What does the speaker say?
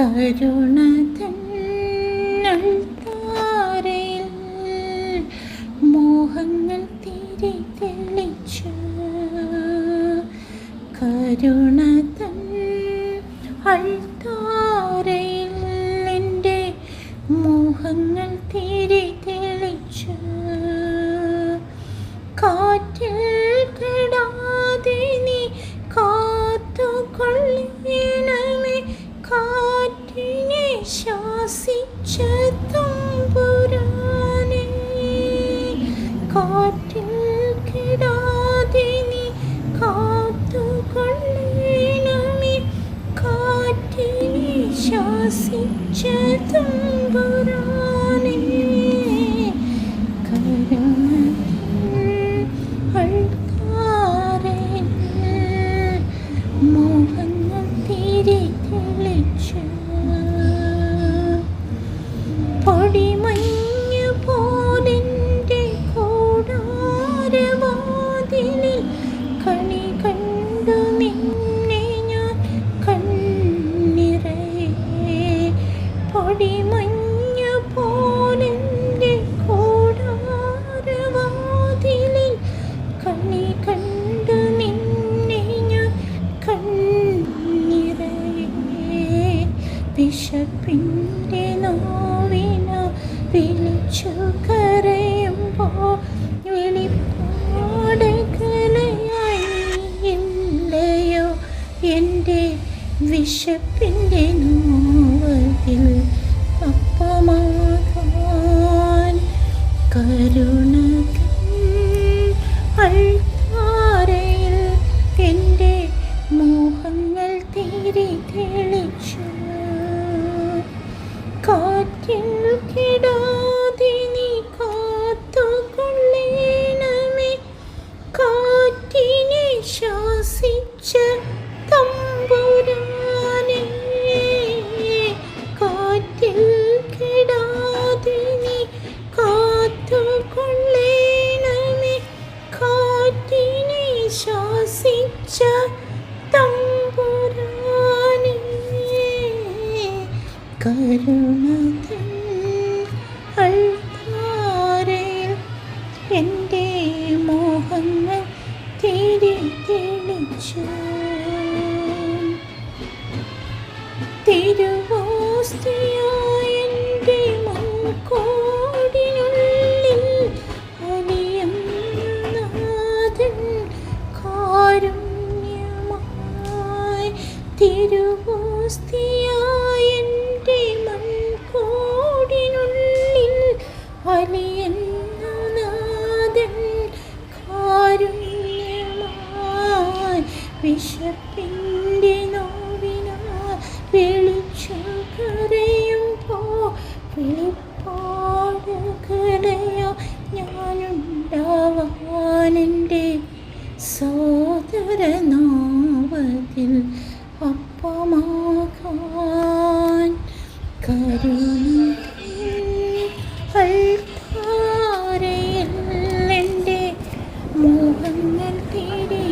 കരുണ തന്നൾ മോഹങ്ങൾ തിരി തെളിച്ചു. കരുണ അൾത്താരയിൽ എന്റെ മോഹങ്ങൾ കാറ്റിൽ കെടാതെ നീ കാത്തുകൊള്ളണമേ കാറ്റിനെ ശാസിച്ച തമ്പുരാനെ വിശപ്പിന്റെ നോവിന വിളിച്ചു കരയുമ്പോൾ വെളിപ്പാടുകളയായില്ലയോ എന്റെ വിശപ്പിന്റെ കാറ്റിൽ കിടാതെ നീ കാത്തുകൊള്ളണമേ. കാറ്റിനെ ശാസിച്ച തമ്പുരാനെ. കാറ്റിൽ കിടാതെ നീ കാത്തുകൊള്ളണമേ. കാറ്റിനെ ശാസിച്ച കരുണതൻ അൾത്താരയിൽ എന്റെ മോഹങ്ങൾ തിരി തെളിച്ചു. തിരുവോസ്തിയായ എന്റെ മുൻകോടിനുള്ളിൽ അലിയുന്ന നാഥൻ കാരുണ്യമായി തിരുവോസ്തിയായ നോവിനാൽ വിളിച്ചു കരയുമ്പോ വെളിപ്പാടുകളെയോ ഞാനുണ്ടാവാനെന്റെ സോദരനാവതിൽ അപ്പമാകാൻ കരുണ അൾത്താരയിൽ എന്റെ മോഹങ്ങൾ തിരി